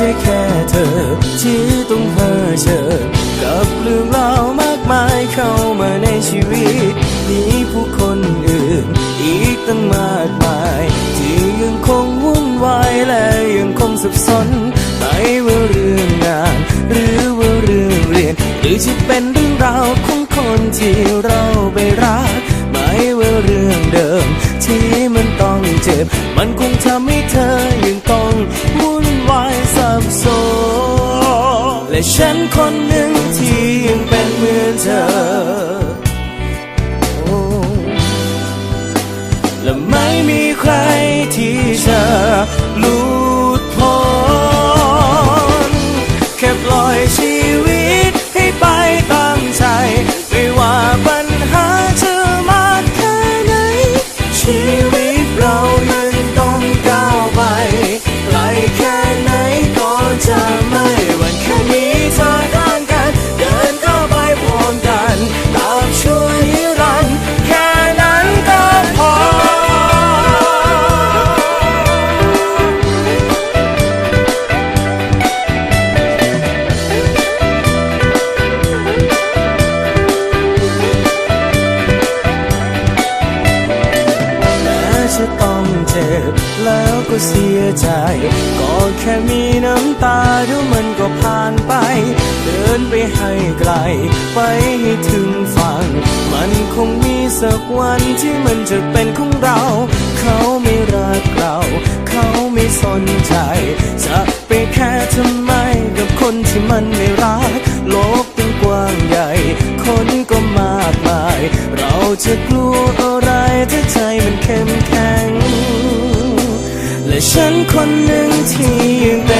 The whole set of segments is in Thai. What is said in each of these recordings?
ช่แค่เธอ ที่ต้องเผชิญกับเรื่องราวมากมายเข้ามาในชีวิต มีผู้คนอื่น อีกตั้งมากมาย ที่ยังคงวุ่นวายและยังคงสับสนไม่ว่าเรื่องงาน หรือว่าเรื่องเรียน หรือจะเป็นเรื่องราวของคนที่เราไปรักไม่ว่าเรื่องเดิม ที่มันต้องเจ็บ มันคงทำให้เธอ และฉันคนหนึ่งที่ยังเป็นเหมือนเธอโอ้และไม่มีใครที่จะหลุดพ้นแค่ปล่อยชี เสียใจ ก็แค่มีน้ำตาเดี๋ยวมันก็ผ่านไป เดินไปให้ไกล ไปให้ถึงฝั่ง มันคงมีสักวันที่มันจะเป็นของเรา เขาไม่รักเรา เขาไม่สนใจ จะไปแค่ทำไมกับคนที่มันไม่รัก โลกเป็นกว้างใหญ่ คนก็มากมาย เราจะกลัว คนหนึ่งที่ยังเป็น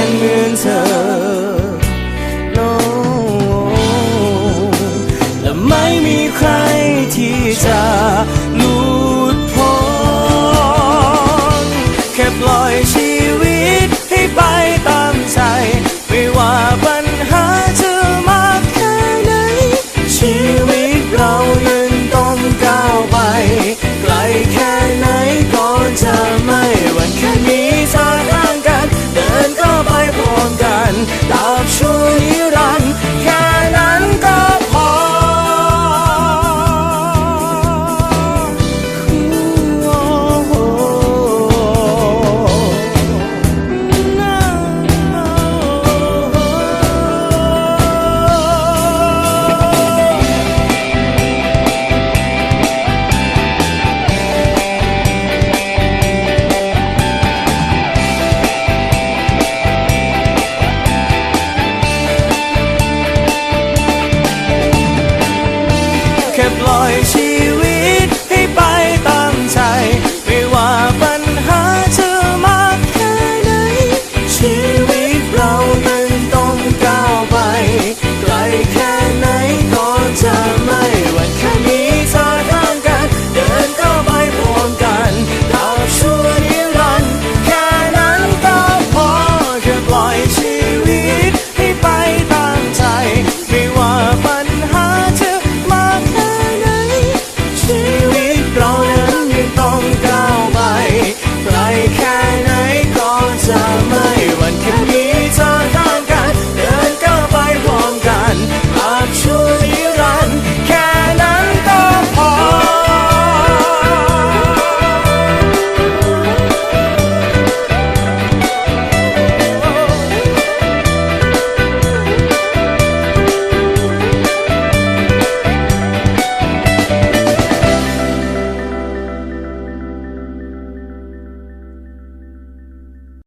নয় সে